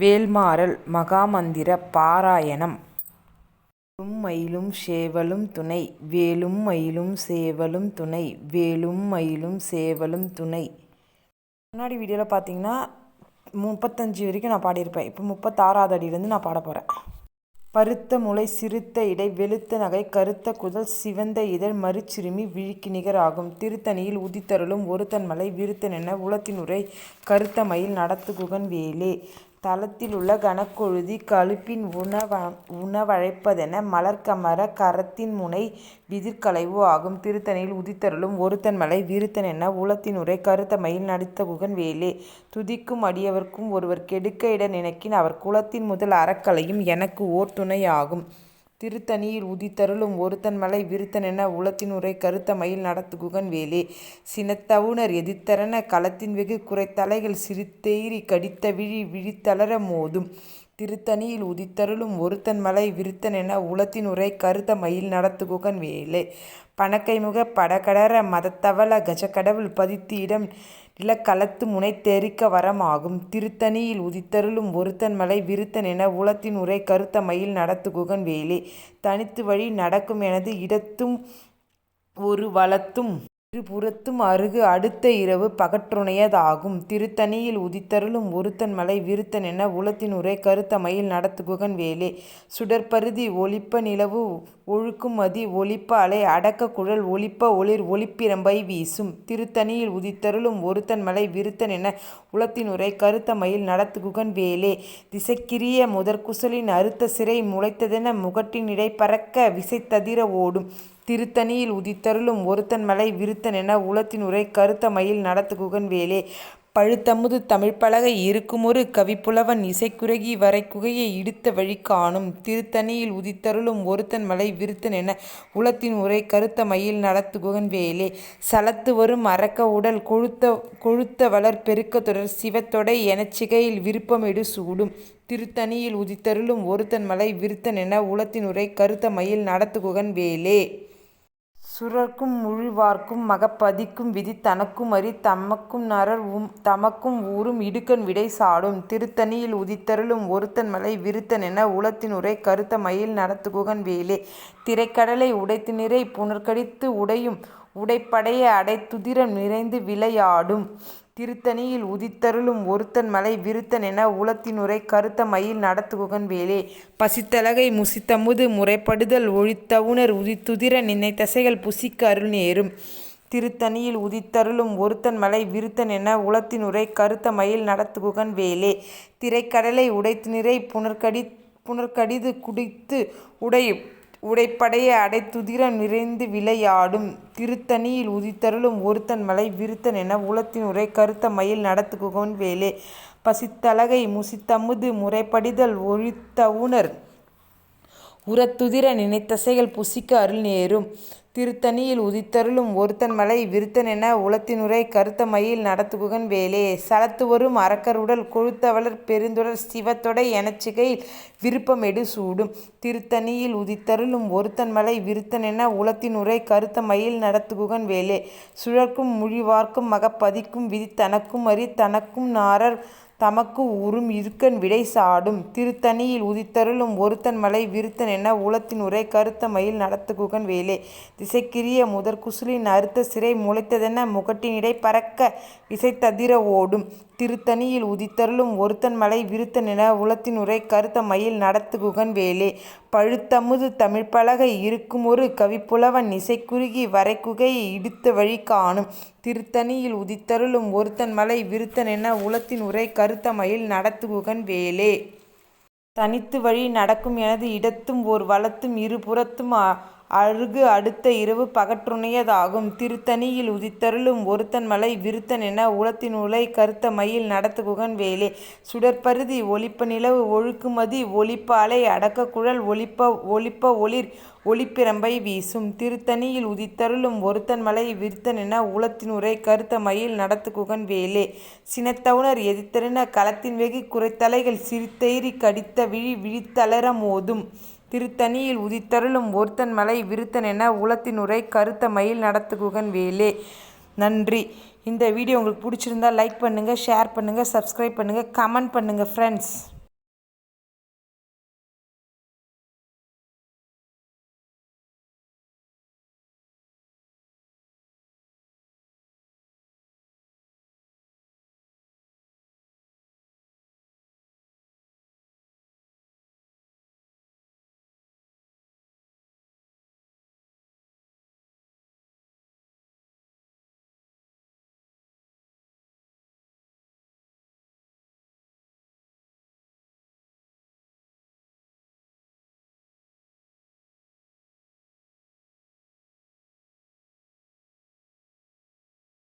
வேல்மாறல் மகாமந்திர பாராயணம். வேலும் மயிலும் சேவலும் துணை வேலும் மயிலும் சேவலும் துணை வேலும் மயிலும் சேவலும் துணை. முன்னாடி வீடியோவில் பார்த்தீங்கன்னா முப்பத்தஞ்சு வரைக்கும் நான் பாடியிருப்பேன். இப்போ முப்பத்தாறாவது அடியிலேருந்து நான் பாட போகிறேன் பருத்த முளை சிறுத்த இடை வெளுத்த நகை கருத்த குதல் சிவந்த இதழ் மறுச்சிறுமி விழிக்கு நிகராகும் திருத்தணியில் உதித்தருளும் ஒருத்தன் மலை விருத்தன் என உளத்தினுரை கருத்த மயில் நடத்துகுகன் வேலே. தளத்திலுள்ள கனக்கொழுதி கழுப்பின் உணவ உணவழைப்பதென மலர்க்கமர கரத்தின் முனை விதிர்களைவு ஆகும். திருத்தணியில் உதித்தருளும் ஒருத்தன் மலை விருத்தனென உளத்தினுரை கருத்த மயில் நடித்தகுகன் வேலே. துதிக்கும் அடியவர்க்கும் ஒருவர் கெடுக்க இட நினைக்கின் அவர் குலத்தின் முதல் அறக்கலையும் எனக்கு ஓர் துணையாகும். திருத்தணியில் உதித்தருளும் ஒருத்தன் மலை விருத்தனென உளத்தினுரை கருத்த மயில் நடத்துகுகன் வேலே சினத்தவுணர் எதிர்த்தரன களத்தின் வெகு குறைத்தலைகள் சிறுத்தேறி கடித்த விழி விழித்தளர மோதும். திருத்தணியில் உதித்தருளும் ஒருத்தன் மலை விருத்தனென உளத்தினுரை கருத்த மயில் நடத்துகுகன் வேலே பணக்கைமுக படகடர மதத்தவள கஜக்கடவுள் பதித்து இடம் இலக்களத்து முனை தெரிக்க வரமாகும். திருத்தணியில் உதித்தருளும் ஒருத்தன் மலை விருத்தன் என உளத்தின் உரை கருத்த மயில் நடத்துகுகன் வேலே. தனித்து வழி நடக்கும் எனது இடத்தும் ஒரு வளத்தும் இருபுறத்தும் அருகு அடுத்த இரவு பகற்றுணையதாகும். திருத்தணியில் உதித்தருளும் ஒருத்தன் மலை விருத்தன் என உளத்தின் உரை கருத்த மயில் நடத்துகுகன் வேலே. சுடற்பருதி ஒளிப்ப நிலவு ஒழுக்குமதி ஒளிப்ப அலை அடக்க குழல் ஒளிப்ப ஒளிர் ஒளிப்பிரம்பை வீசும். திருத்தணியில் உதித்தருளும் ஒருத்தன் மலை விருத்தன் என உளத்தின் உரை கருத்த மயில் நடத்துகுகன் வேலே. திசைக்கிரிய முதற்குசலின் அறுத்த சிறை முளைத்ததென முகட்டினிடை பறக்க விசைத்ததிர ஓடும். திருத்தணியில் உதித்தருளும் ஒருத்தன் மலை விருத்தன் என உளத்தின் உரை கருத்த மயில் நடத்துகுகன் வேலே பழுத்தமுது தமிழ்ப்பலகை இருக்குமொரு கவிப்புலவன் இசைக்குறகி வரைக்குகையை இடுத்த வழி காணும். திருத்தணியில் உதித்தருளும் ஒருத்தன் மலை விருத்தன் என உளத்தின் உரை கருத்த மயில் நடத்துகுகன் வேலே சலத்து வரும் அரக்க உடல் கொழுத்த கொழுத்த வளர் பெருக்க தொடர் சிவத்தொடை எனச்சிகையில் விருப்பமிடு சூடும். திருத்தணியில் உதித்தருளும் ஒருத்தன் மலை விருத்தன் என உளத்தின் உரை கருத்த மயில் நடத்துகுகன் வேலே சுரர்க்கும் முழிவார்க்கும் மகப்பதிக்கும் விதி தனக்கும் அறி தமக்கும் நரர் உம் தமக்கும் ஊரும் இடுக்கண் விடை சாடும். திருத்தணியில் உதித்தருளும் ஒருத்தன் மலை விருத்தன் என உளத்தின் உரை கருத்த மயில் நடத்துகுகன் வேலே. திரைக்கடலை உடைத்து நிறை புனர்கடித்து உடையும் உடைப்படைய அடைத்துதிரம் நிறைந்து விளையாடும். திருத்தணியில் உதித்தருளும் ஒருத்தன் மலை விருத்தன் என உளத்தினுரை கருத்த மயில் நடத்துகுகன் வேலே. பசித்தலகை முசித்தமுது முறைப்படுதல் ஒழித்தவுணர் உதித்துதிர நின்னை தசைகள் புசிக்க அருள் நேரும் திருத்தணியில் உதித்தருளும் ஒருத்தன் மலை விருத்தன் என உளத்தினுரை கருத்த மயில் நடத்துகுகன் வேலே. திரைக்கடலை உடைத்து நிறை புனர்கடி புனர்கடிது குடித்து உடை உடைப்படைய அடைத்துதிரம் நிறைந்து விளையாடும். திருத்தணியில் உதித்தருளும் ஒருத்தன் மலை விருத்தன் என உளத்தினுரை கருத்த மயில் நடத்துகுகோன் வேலே. பசித்தலகை முசித்தமுது முறைப்படிதல் ஒழித்தவுணர். உரத்துதிர நினைத்தசைகள் புசிக்க அருள் நேரும். திருத்தணியில் உதித்தருளும் ஒருத்தன் மலை விருத்தன் என உளத்தினுரை கருத்த மயில் நடத்துகுகன் வேலே. சலத்து வரும் அரக்கருடல் கொழுத்தவளர் பெருந்துடர் சிவத்தொடை எனச்சிகையில் விருப்பமெடு சூடும். திருத்தணியில் உதித்தருளும் ஒருத்தன் மலை விருத்தன் என உளத்தினுரை கருத்த மயில் நடத்துகுகன் வேலே. சுழற்கும் முழிவார்க்கும் மகப்பதிக்கும் விதி தனக்கும் அறி தனக்கும் நாரர் தமக்கு உறும் இருக்கன் விடை சாடும். திருத்தணியில் உதித்தருளும் ஒருத்தன் மலை விருத்தன் என உளத்தின் உரை கருத்த மயில் நடத்துகுகன் வேலே. திசைக்கிரிய முதற்குசுலின் அறுத்த சிறை முளைத்ததென முகட்டினிடை பறக்க விசைத்ததிர ஓடும். திருத்தணியில் உதித்தருளும் ஒருத்தன் மலை விருத்தன் என உரை கருத்த மயில் நடத்துகுகன் வேலே. பழுத்தமுது தமிழ்ப்பலகை இருக்குமொரு கவிப்புலவன் இசைக்குறுகி வரைக்குகையை இடுத்த வழி காணும். திருத்தணியில் உதித்தருளும் ஒருத்தன் மலை விருத்தன் என உளத்தின் உரை கருத்த மயில் நடத்துகுகன் வேலே. தனித்து வழி நடக்கும் எனது இடத்தும் ஓர் வலத்தும் இருபுறத்தும் அருகு அடுத்த இரவு பகற்றுணையதாகும். திருத்தணியில் உதித்தருளும் ஒருத்தன் மலை விருத்தன் என உளத்தினுலை கருத்த மயில் நடத்து குகன் வேலே. சுடற்பருதி ஒளிப்ப நிலவு ஒழுக்குமதி ஒளிப்ப அலை அடக்க குழல் ஒளிப்ப ஒளிப்ப ஒளிர் ஒளிப்பிரம்பை வீசும். திருத்தணியில் உதித்தருளும் ஒருத்தன் மலை விருத்தன் என உளத்தினுரை கருத்த மயில் நடத்து குகன் வேலே. சினத்தவுணர் எதிர்த்தென களத்தின் வெகு குறைத்தலைகள் சிறுத்தைரி கடித்த விழி விழித்தளர மோதும். திருத்தணியில் உதித்தருளும் ஒருத்தன் மலை விருத்தன் என உளத்தின் உரை கருத்த மயில் நடத்துகுகன் வேலே. நன்றி. இந்த வீடியோ உங்களுக்கு பிடிச்சிருந்தா லைக் பண்ணுங்கள் ஷேர் பண்ணுங்கள் சப்ஸ்கிரைப் பண்ணுங்கள் கமெண்ட் பண்ணுங்கள் ஃப்ரெண்ட்ஸ்